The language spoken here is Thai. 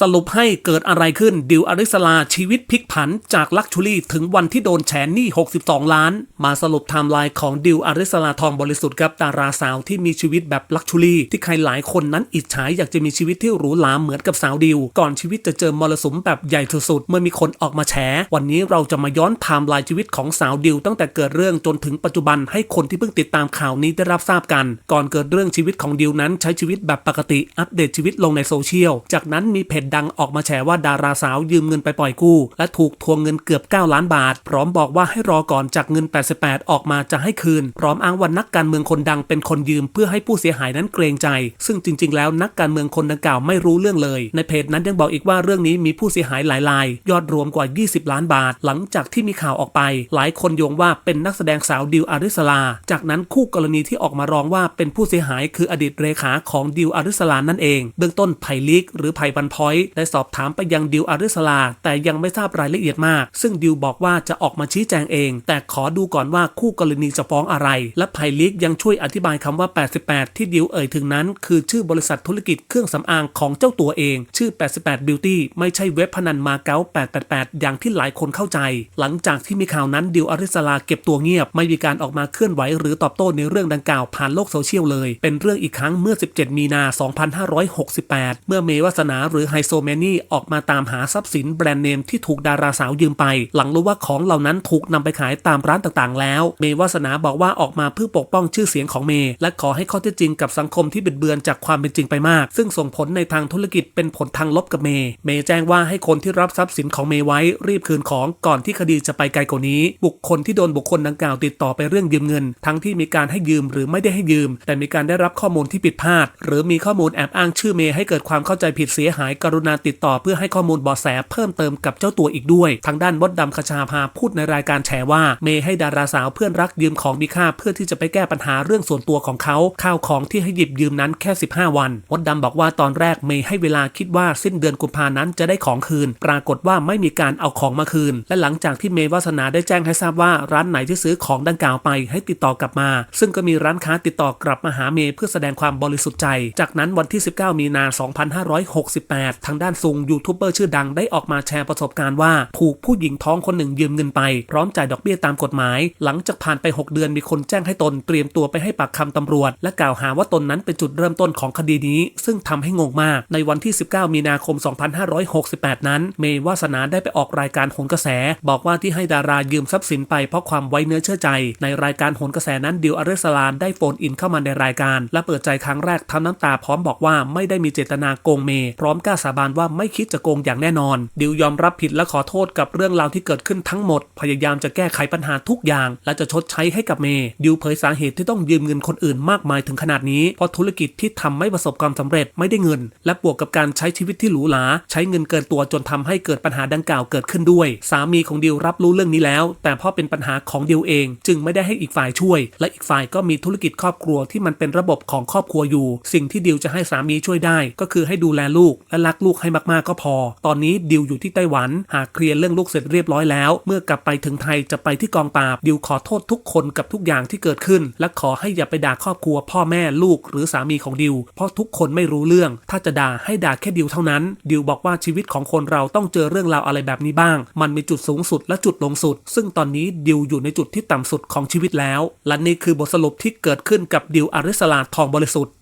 สรุปให้เกิดอะไรขึ้นดิวอริสลาชีวิตพลิกผันจากลักชูรี่ถึงวันที่โดนแฉหนี้ 62 ล้าน มาสรุปไทม์ไลน์ของดิวอริสลาทองบริสุทธิ์กับดาราสาวที่มีชีวิตแบบลักชูรี่ ที่ใครหลายคนนั้นอิจฉาอยากจะมีชีวิตที่หรูหราเหมือนกับสาวดิว ก่อนชีวิตจะเจอมรสุมแบบใหญ่สุดๆเมื่อมีคนออกมาแฉ วันนี้เราจะมาย้อนไทม์ไลน์ชีวิตของสาวดิว ตั้งแต่เกิดเรื่องจนถึงปัจจุบันให้คนที่เพิ่งติดตามข่าวนี้ได้รับทราบกัน ก่อนเกิดเรื่องชีวิตของดิวนั้นใช้ชีวิตแบบปกติอัปเดตชีวิตลงในโซเชียลจากนั้นมีเพจดังออกมาแฉว่าดาราสาวยืมเงินไปปล่อยกู้ และถูกทวงเงินเกือบ 9 ล้านบาท พร้อมบอกว่าให้รอก่อนจากเงิน 88 ออกมาจะให้คืน พร้อมอ้างว่านักการเมืองคนดังเป็นคนยืมเพื่อให้ผู้เสียหายนั้นเกรงใจ ซึ่งจริง ๆ แล้วนักการเมืองคนดังกล่าวไม่รู้เรื่องเลย ในเพจนั้นยังบอกอีกว่าเรื่องนี้มีผู้เสียหายหลายราย ยอดรวมกว่า 20 ล้านบาท หลังจากที่มีข่าวออกไป หลายคนโยงว่าเป็นนักแสดงสาวดิวอาริสลา จากนั้นคู่กรณีที่ออกมาร้องว่าเป็นผู้เสียหายคืออดีตเลขาของดิวอาริสลานั่นเอง เบื้องต้นไผ่ลิกหรือไผ่บันพอยได้สอบถามไปยังดิวอาริสลา แต่ยังไม่ทราบรายละเอียดมาก ซึ่งดิวบอกว่าจะออกมาชี้แจงเอง แต่ขอดูก่อนว่าคู่กรณีจะฟ้องอะไร และไผ่ลิกยังช่วยอธิบายคำว่า 88 ที่ดิวเอ่ยถึงนั้น คือชื่อบริษัทธุรกิจเครื่องสำอางของเจ้าตัวเอง ชื่อ 88 Beauty ไม่ใช่เว็บพนันมาเก๊า888 อย่างที่หลายคนเข้าใจ หลังจากที่มีข่าวนั้นดิวอาริสลาเก็บตัวเงียบ ไม่มีการออกมาเคลื่อนไหวหรือตอบโต้ในเรื่องดังกล่าวผ่านโลกโซเชียลเลย เป็นเรื่องอีกครั้งเมื่อ 17 มีนา 2568 เมื่อเมวัสนาหรือไฮโซแมนี่ออกมาตามหาทรัพย์สินแบรนด์เนมที่ถูกดาราสาวยืมไป หลังรู้ว่าของเหล่านั้นถูกนำไปขายตามร้านต่างๆ แล้ว เมวัสนาบอกว่าออกมาเพื่อปกป้องชื่อเสียงของเมและขอให้ข้อเท็จจริงกับสังคมที่บิดเบือนจากความเป็นจริงไปมาก ซึ่งส่งผลในทางธุรกิจเป็นผลทางลบกับเมเมแจ้งว่าให้คนที่รับทรัพย์สินของเมไว้รีบคืนของก่อนที่คดีจะไปไกลกว่านี้ บุคคลที่โดนบุคคลดังกล่าวติดต่อไปเรื่องยืมเงิน ทั้งที่มีการให้ยืมหรือไม่ได้ให้ยืม แต่มีการได้รับข้อมูลที่ผิดพลาด หรือมีข้อมูลแอบอ้างชื่อเมย์ให้เกิดความเข้าใจผิดเสียหายกรุณาติดต่อเพื่อให้ข้อมูลบาะแสเพิ่มเติมกับเจ้าตัวอีกด้วย ทางด้านมดดำคชาพาพูดในรายการแฉว่า เมย์ให้ดาราสาวเพื่อนรักยืมของมีค่าเพื่อที่จะไปแก้ปัญหาเรื่องส่วนตัวของเขาข้าวของที่ให้หยิบยืมนั้นแค่ 15 วันมดดำบอกว่าตอนแรกเมย์ให้เวลาคิดว่าสิ้นเดือนกุมภานั้นจะได้ของคืน ปรากฏว่าไม่มีการเอาของมาคืน และหลังจากที่เมย์วาสนาได้แจ้งให้ทราบว่าร้านไหนที่ซื้อของดังกล่าวไปให้ติดต่อกลับมา ซึ่งก็มีร้านค้าติดต่อกลับมาหาเมย์เพื่อแสดงความบริสุทธิ์ใจ จากนั้นวันที่ 19 มีนา 2568ทางด้านซุงยูทูบเบอร์ชื่อดังได้ออกมาแชร์ประสบการณ์ว่า ถูกผู้หญิงท้องคนหนึ่งยืมเงินไป พร้อมจ่ายดอกเบี้ยตามกฎหมาย หลังจากผ่านไป 6 เดือนมีคนแจ้งให้ตนเตรียมตัวไปให้ปากคำตำรวจ และกล่าวหาว่าตนนั้นเป็นจุดเริ่มต้นของคดีนี้ ซึ่งทำให้งงมาก ในวันที่ 19 มีนาคม 2568 นั้น เมย์วาสนาได้ไปออกรายการโหนกระแส บอกว่าที่ให้ดารายืมทรัพย์สินไปเพราะความไว้เนื้อเชื่อใจ ในรายการโหนกระแสนั้นดิวอริสลานได้โฟนอินเข้ามาในรายการ และเปิดใจครั้งแรกทำน้ำตาพร้อมบอกว่าไม่ได้มีเจตนาโกงเมย์พร้อมกล้าสาบานว่าไม่คิดจะโกงอย่างแน่นอน ดิวยอมรับผิดและขอโทษกับเรื่องราวที่เกิดขึ้นทั้งหมด พยายามจะแก้ไขปัญหาทุกอย่าง และจะชดใช้ให้กับเมย์ดิวเผยสาเหตุที่ต้องยืมเงินคนอื่นมากมายถึงขนาดนี้ เพราะธุรกิจที่ทำไม่ประสบความสำเร็จไม่ได้เงิน และบวกกับการใช้ชีวิตที่หรูหราใช้เงินเกินตัวจนทำให้เกิดปัญหาดังกล่าวเกิดขึ้นด้วย สามีของดิวรับรู้เรื่องนี้แล้ว แต่พอเป็นปัญหาของดิวเอง จึงไม่ได้ให้อีกฝ่ายช่วย และอีกฝ่ายก็มีธุรกิจครอบครัวที่มันเป็นระบบของครอบครัวอยู่ สิ่งที่ดิวจะให้สามีช่วยได้ ก็คือให้ดูแลลูกและรักลูกให้มากๆก็พอ ตอนนี้ดิวอยู่ที่ไต้หวัน หากเคลียร์เรื่องลูกเสร็จเรียบร้อยแล้ว เมื่อกลับไปถึงไทยจะไปที่กองปราบดิวขอโทษทุกคนกับทุกอย่างที่เกิดขึ้น และขอให้อย่าไปด่าครอบครัว พ่อแม่ลูกหรือสามีของดิว เพราะทุกคนไม่รู้เรื่อง ถ้าจะด่าให้ด่าแค่ดิวเท่านั้น ดิวบอกว่าชีวิตของคนเราต้องเจอเรื่องราวอะไรแบบนี้บ้าง มันมีจุดสูงสุดและจุดลงสุด ซึ่งตอนนี้ดิวอยู่ในจุดที่ต่ำสุดของชีวิตแล้ว และนี่คือบทสรุปที่เกิดขึ้นกับดิวอาริสลาทองบริสุทธิ์